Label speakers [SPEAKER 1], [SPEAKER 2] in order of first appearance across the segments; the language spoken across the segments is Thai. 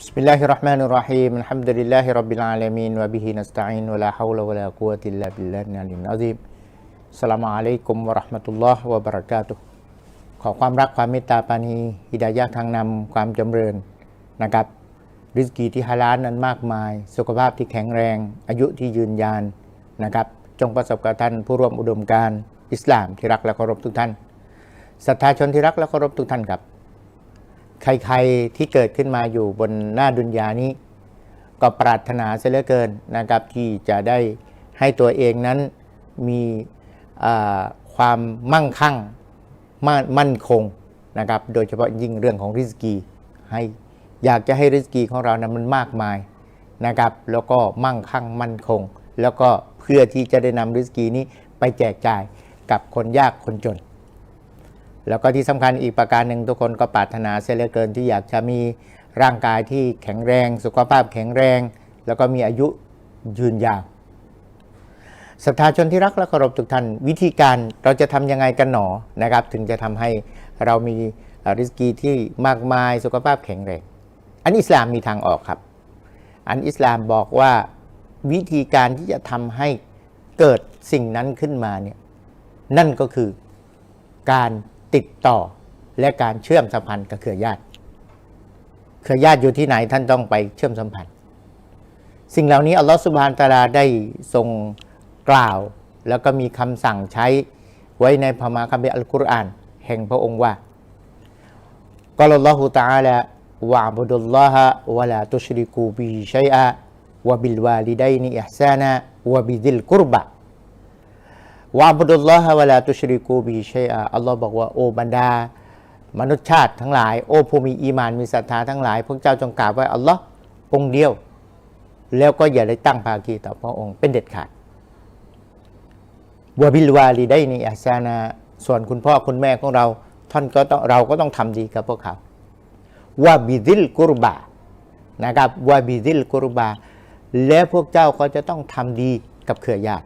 [SPEAKER 1] بسم الله الرحمن الرحيم الحمد لله رب العالمين وبه نستعين ولا حول ولا قوة إلا بالله العلي العظيم السلام عليكم ورحمة الله وبركاته ขอความรักความเมตตาปรานีฮิดายะห์ทางนำความจำเริญนะครับ ริสกีที่ฮาลาลนั้นมากมาย สุขภาพที่แข็งแรง อายุที่ยืนยานนะครับ จงประสบกับท่านผู้ร่วมอุดมการณ์อิสลามที่รักและเคารพทุกท่านศรัทธาชนที่รักและเคารพทุกท่านครับ ใครๆที่เกิดขึ้นมาอยู่บนหน้าดุนยานี้ ก็ปรารถนาเสียเหลือเกินนะครับ ที่จะได้ให้ตัวเองนั้นมีความมั่งคั่งมั่นมั่นคงนะครับ โดยเฉพาะยิ่งเรื่องของริสกีให้อยากจะให้ริสกีของเรานั้นมันมากมายนะครับ แล้วก็มั่งคั่งมั่นคง แล้วก็เพื่อที่จะได้นำริสกีนี้ไปแจกจ่ายกับคนยากคนจน แล้วก็ที่สำคัญอีกประการหนึ่งทุกคนก็ปรารถนาเสียเหลือเกินที่อยากจะมีร่างกายที่แข็งแรง สุขภาพแข็งแรง แล้วก็มีอายุยืนยาวศรัทธาชนที่รักและเคารพทุกท่านวิธีการเราจะทำยังไงกันหนอนะครับ ถึงจะทำให้เรามีอ่อริสกีที่มากมายสุขภาพแข็งแรง อันอิสลามมีทางออกครับ อันอิสลามบอกว่าวิธีการที่จะทำให้เกิดสิ่งนั้นขึ้นมาเนี่ยนั่นก็คือการ ติดต่อและการเชื่อมสัมพันธ์กับเครือญาติ เครือญาติอยู่ที่ไหนท่านต้องไปเชื่อมสัมพันธ์ สิ่งเหล่านี้อัลลอฮฺสุบฮานตาลาได้ทรงกล่าว แล้วก็มีคำสั่งใช้ไว้ในพระมาคัมภีร์อัลกุรอาน แห่งพระองค์ว่ากล่าวอัลลอฮฺตะอาลาวะบุดุลลอฮะวะลาตุชริกูบิฮิชัยอะวะบิลวาลิดัยนิอิห์ซานะวะบิดิลกุรบะ วะบุดุลลอฮะวะลาตุชริกูบิฮิชัยอะอัลลอฮ์บอกว่าโอบรรดา มนุษยชาติทั้งหลาย โอผู้มีอีมานมีศรัทธาทั้งหลาย พวกเจ้าจงกราบไหว้อัลลอฮ์องเดียว แล้วก็อย่าได้ตั้งภาคีต่อพระองค์เป็นเด็ดขาดวะบิลวาลีได้ในอาซานาส่วนคุณพ่อคุณแม่ของเรา ท่านก็ต้องเราก็ต้องทำดีกับพวกเขาวะบิดิลกุรบานะครับวะบิดิลกุรบา และพวกเจ้าก็จะต้องทำดีกับเครือญาติ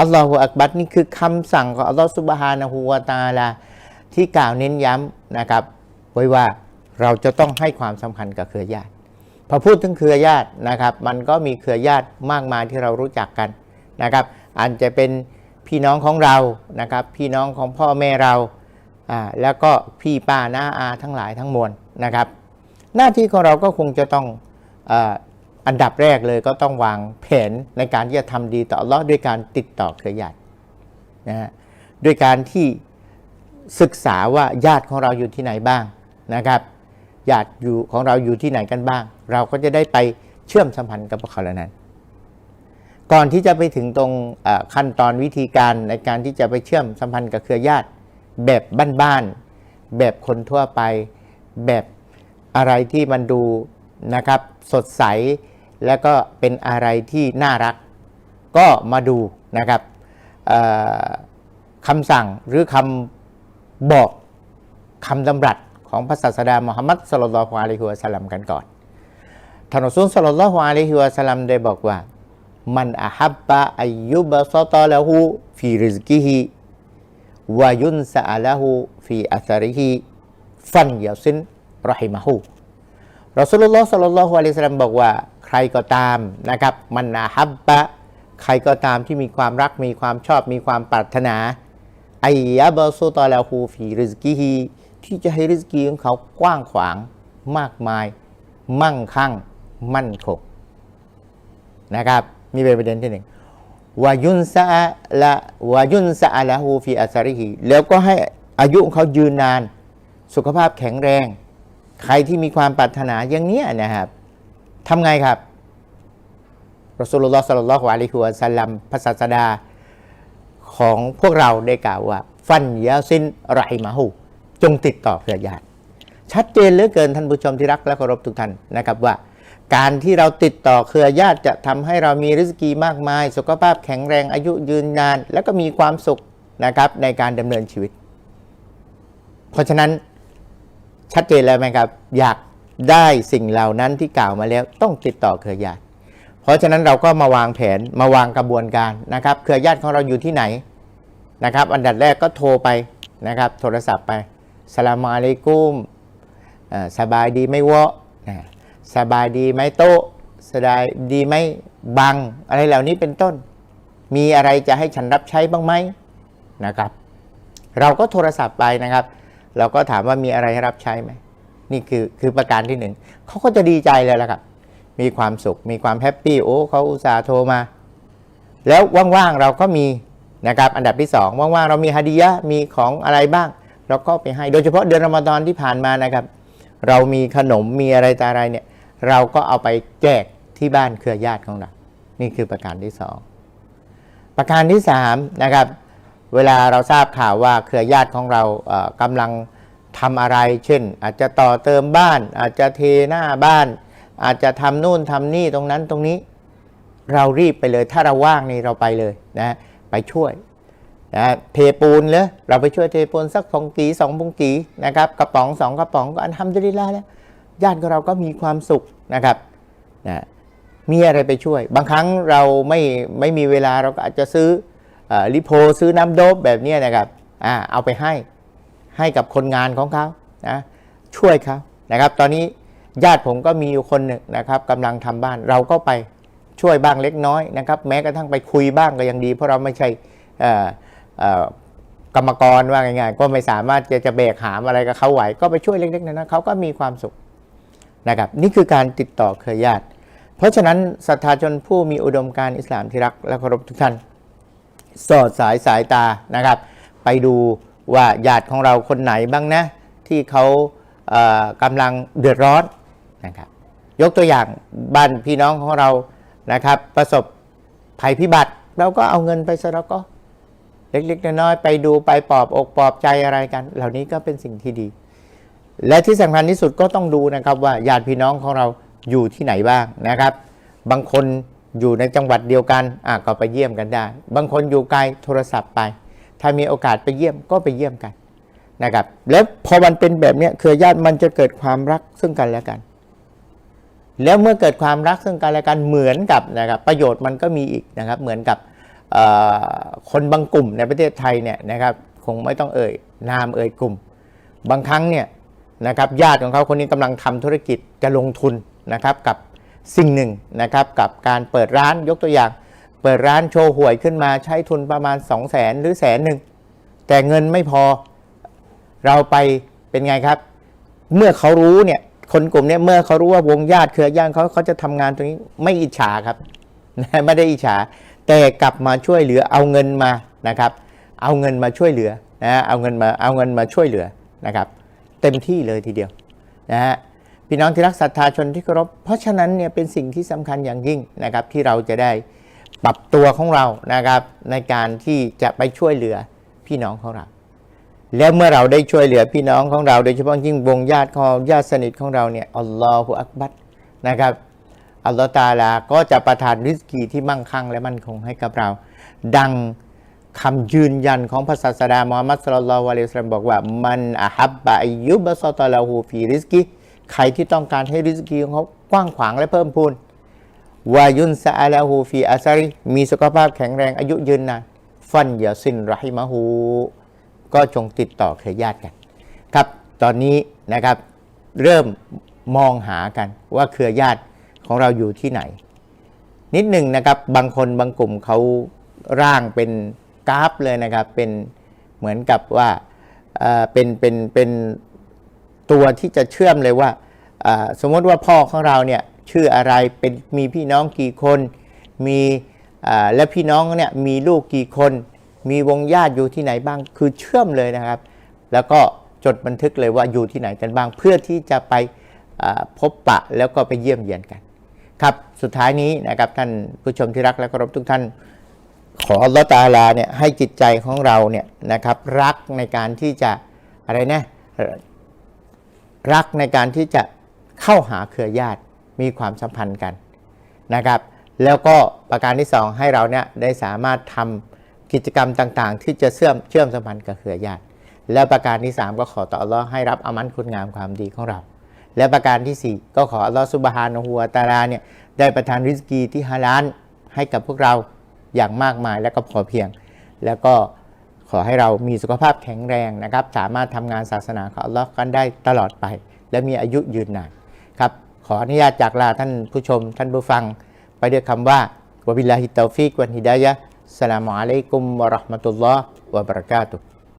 [SPEAKER 1] อัลลอฮฺอักบัดนี่คือคำสั่งของอัลลอฮฺสุบฮานะฮูวาตาลาที่กล่าวเน้นย้ำนะครับ ไว้ว่าเราจะต้องให้ความสำคัญกับเครือญาติพอพูดถึงเครือญาตินะครับ มันก็มีเครือญาติมากมายที่เรารู้จักกันนะครับอาจจะเป็นพี่น้องของเรานะครับ พี่น้องของพ่อแม่เราอ่าแล้วก็พี่ป้าน้าอาทั้งหลายทั้งมวลนะครับ หน้าที่ของเราก็คงจะต้องอ อันดับแรกเลยก็ต้องวางแผนในการที่จะทำดีต่อลเลาะด้วยการติดต่อเครือญาตินะฮะด้วยการที่ศึกษาว่าญาติของเราอยู่ที่ไหนบ้างนะครับญาติอยู่ของเราอยู่ที่ไหนกันบ้าง เราก็จะได้ไปเชื่อมสัมพันธ์กับพวกเขาเหล่านั้น ก่อนที่จะไปถึงตรงขั้นตอนวิธีการในการที่จะไปเชื่อมสัมพันธ์กับเครือญาติแบบบ้านๆแบบคนทั่วไปแบบอะไรที่มันดูนะครับสดใส แล้วก็เป็นอะไรที่น่ารัก ก็มาดูนะครับคำสั่งหรือคำบอกคำดำรัสของพระศาสดามุฮัมมัดสลลัลอฮุอะลัยฮิวะสลัมกันก่อนท่านอัสซุลสลลัลอฮุอะลัยฮิวะสลัมได้บอกว่า มันอาฮับบะอายุบะซตละหูฟีริซกิฮิวายุนซะอะละหูฟีอัซริฮิฟันยาซินรอฮิมะฮูรอสุลลอฮ์สลลัลอฮุอะลัยฮิวะสัลัมบอกว่า รก็ตามนะครับมันอาฮับบะใครก็ตามที่มีความรักมีความชอบมีความปรารถนาไอยะบะซุตอละฮูฟีริซกิฮิที่จะให้ริซกีของเขากว้างขวางมากมาย มั่งคั่ง มั่นคงนะครับนี่เป็นประเด็นที่หนึ่งวายุนซาละวายุนซาละฮูฟีอัสริฮีแล้วก็ให้อายุของเขายืนนาน สุขภาพแข็งแรง ใครที่มีความปรารถนาอย่างเนี้ยนะครับ ทำไงครับรอสุลลอฮ์สัลลัลลอฮุอะลัยฮิวะสัลลัมพระศาสดาของพวกเราได้กล่าวว่า ฟันยาซินไรมาหูจงติดต่อเครือญาติชัดเจนเหลือเกินท่านผู้ชมที่รักและเคารพทุกท่านนะครับว่า การที่เราติดต่อเครือญาติจะทำให้เรามีริสกีมากมาย สุขภาพแข็งแรงอายุยืนนาน แล้วก็มีความสุขนะครับในการดำเนินชีวิต เพราะฉะนั้นชัดเจนแล้วไหมครับ อยาก ได้สิ่งเหล่านั้นที่กล่าวมาแล้วต้องติดต่อเครือญาติ เพราะฉะนั้นเราก็มาวางแผนมาวางกระบวนการนะครับ เครือญาติของเราอยู่ที่ไหนนะครับ อันดับแรกก็โทรไปนะครับ โทรศัพท์ไปสลามอะลัยกุมสบายดีไหม่วะนะสบายดีไหมโต๊ะสบายดีไหมบัง อะไรเหล่านี้เป็นต้น มีอะไรจะให้ฉันรับใช้บ้างไหมนะครับ เราก็โทรศัพท์ไปนะครับ เราก็ถามว่ามีอะไรให้รับใช้ไหม นี่คือคือประการที่หนึ่งเขาก็จะดีใจเลยละครับ มีความสุข มีความแฮปปี้โอ้เขาอุตส่าห์โทรมา แล้วว่างๆเราก็มีนะครับอันดับที่สองว่างๆเรามีฮาดียะมีของอะไรบ้าง เราก็ไปให้โดยเฉพาะเดือนรอมฎอนที่ผ่านมานะครับ เรามีขนมมีอะไรต่ออะไรเนี่ยเราก็เอาไปแจกที่บ้านเครือญาติของเรา นี่คือประการที่สองประการที่สามนะครับเวลาเราทราบข่าวว่าเครือญาติของเราเอ่อกำลัง ทำอะไร เช่น อาจจะต่อเติมบ้าน อาจจะเทหน้าบ้าน อาจจะทำนู่นทำนี่ตรงนั้นตรงนี้ เรารีบไปเลย ถ้าเราว่างนี่เราไปเลยนะไปช่วยนะเทปูนเลยเราไปช่วยเทปูนสักพงกีสองพงกีนะครับกระป๋องสองกระป๋องก็อันทำได้แล้วแล้วญาติของเราก็มีความสุขนะครับนะมีอะไรไปช่วย บางครั้งเราไม่ไม่มีเวลาเราก็อาจจะซื้ออลิโพซื้อน้ำโดบแบบนี้นะครับอ่าเอาไปให้ ให้กับคนงานของเขานะช่วยเขานะครับ ตอนนี้ญาติผมก็มีอยู่คนหนึ่งนะครับกำลังทำบ้านเราก็ไปช่วยบ้างเล็กน้อยนะครับ แม้กระทั่งไปคุยบ้างก็ยังดี เพราะเราไม่ใช่กรรมกรว่าง่ายๆก็ไม่สามารถจะจะแบกหามอะไรกับเขาไหว ก็ไปช่วยเล็กๆน้อยเขาก็มีความสุขนะครับ นี่คือการติดต่อเครือญาติ เพราะฉะนั้นศรัทธาชนผู้มีอุดมการณ์อิสลามที่รักและเคารพทุกท่าน สอดสายสายตานะครับ ไปดู ว่าญาติของเราคนไหนบ้างนะ ที่เขาเอ่อกำลังเดือดร้อนนะครับ ยกตัวอย่างบ้านพี่น้องของเรานะครับ ประสบภัยพิบัติ เราก็เอาเงินไปสระก็เล็กๆน้อยๆไปดูไปปลอบอกปลอบใจอะไรกัน เหล่านี้ก็เป็นสิ่งที่ดี และที่สำคัญที่สุดก็ต้องดูนะครับว่าญาติพี่น้องของเราอยู่ที่ไหนบ้างนะครับ บางคนอยู่ในจังหวัดเดียวกันอะก็ไปเยี่ยมกันได้ บางคนอยู่ไกลโทรศัพท์ไป ถ้ามีโอกาสไปเยี่ยมก็ไปเยี่ยมกันนะครับ แล้วพอมันเป็นแบบนี้เครือญาติมันจะเกิดความรักซึ่งกันและกัน แล้วเมื่อเกิดความรักซึ่งกันและกันเหมือนกับนะครับประโยชน์มันก็มีอีกนะครับ เหมือนกับคนบางกลุ่มในประเทศไทยเนี่ยนะครับคงไม่ต้องเอ่ยนามเอ่ยกลุ่ม บางครั้งเนี่ยนะครับญาติของเขาคนนี้กำลังทำธุรกิจจะลงทุนนะครับกับสิ่งหนึ่งนะครับกับการเปิดร้านยกตัวอย่าง เปิดร้านโชว์หวยขึ้นมาใช้ทุนประมาณ 2 0 0แสนหรือแสนหนึ่งแต่เงินไม่พอเราไปเป็นไงครับ เมื่อเขารู้เนี่ยคนกลุ่มเนี้เมื่อเขารู้ว่าวงญาติเครือญาติเขาเขาจะทำงานตรงนี้ไม่อิจฉาครับไม่ได้อิจฉา แต่กลับมาช่วยเหลือเอาเงินมานะครับ เอาเงินมาช่วยเหลือนะเอาเงินมาเอาเงินมาช่วยเหลือนะครับ เต็มที่เลยทีเดียวนะฮะพี่น้องที่รักศรัทธาชนที่เคารพเพราะฉะนั้นเนี่ยเป็นสิ่งที่สำคัญอย่างยิ่งนะครับที่เราจะได้ ปรับตัวของเรานะครับ ในการที่จะไปช่วยเหลือพี่น้องของเราแล้วเมื่อเราได้ช่วยเหลือพี่น้องของเรา โดยเฉพาะยิ่งวงญาติของญาติสนิทของเราเนี่ยอัลลอฮฺอักบัดนะครับอัลลอฮฺตาลาก็จะประทานริสกีที่มั่งคั่งและมั่นคงให้กับเรา ดังคำยืนยันของพระศาสดามุฮัมมัดสุลลัลลอฮุอะลัยฮิวะซัลลัมบอกว่ามันอาฮับบะอายุบะซอตะลาหูฟีริสกีใครที่ต้องการให้ริสกีของเขากว้างขวางและเพิ่มพูน วายุนซะอาลาหูฟีอาซาริมีสุขภาพแข็งแรงอายุยืนนาน ฟันอย่าซินไรมะฮูก็จงติดต่อเครือญาติกัน ครับตอนนี้นะครับเริ่มมองหากันว่าเครือญาติของเราอยู่ที่ไหน นิดหนึ่งนะครับบางคนบางกลุ่มเขาร่างเป็นกราฟเลยนะครับ เป็นเหมือนกับว่าเออเป็นเป็นเป็นตัวที่จะเชื่อมเลยว่า สมมติว่าพ่อของเราเนี่ย ชื่ออะไรเป็นมีพี่น้องกี่คนมีและพี่น้องเนี่ยมีลูกกี่คน มีวงญาติอยู่ที่ไหนบ้างคือเชื่อมเลยนะครับ แล้วก็จดบันทึกเลยว่าอยู่ที่ไหนกันบ้าง เพื่อที่จะไปพบปะแล้วก็ไปเยี่ยมเยียนกัน ครับสุดท้ายนี้นะครับท่านผู้ชมที่รักและเคารพทุกท่านขออัลลอฮฺตาอาลาเนี่ยให้จิตใจของเราเนี่ยนะครับรักในการที่จะอะไรนะรักในการที่จะเข้าหาเครือญาติ มีความสัมพันธ์กันนะครับ แล้วก็ประการที่สองให้เราเนี่ยได้สามารถทำกิจกรรมต่างๆ ที่จะเชื่อมเชื่อมสัมพันธ์กับเครือญาติ แล้วประการที่สามก็ขอต่ออัลลอฮ์ให้รับอามันคุณงามความดีของเรา และประการที่สี่ก็ขออัลลอฮ์ซุบฮานะฮูวตาลาเนี่ยได้ประทานริสกีที่ฮาลาลให้กับพวกเราอย่างมากมายและก็พอเพียง แล้วก็ขอให้เรามีสุขภาพแข็งแรงนะครับ สามารถทำงานศาสนาของอัลลอฮ์กันได้ตลอดไป และมีอายุยืนนาน ขออนุญาตจากลาท่านผู้ชม ท่านผู้ฟัง ไปด้วยคำว่าวะบิลลาฮิตตอฟิกวันฮิดายะสลามุอะลัยกุมวะราะห์มะตุลลอฮ์วะบะเราะกาตุฮ์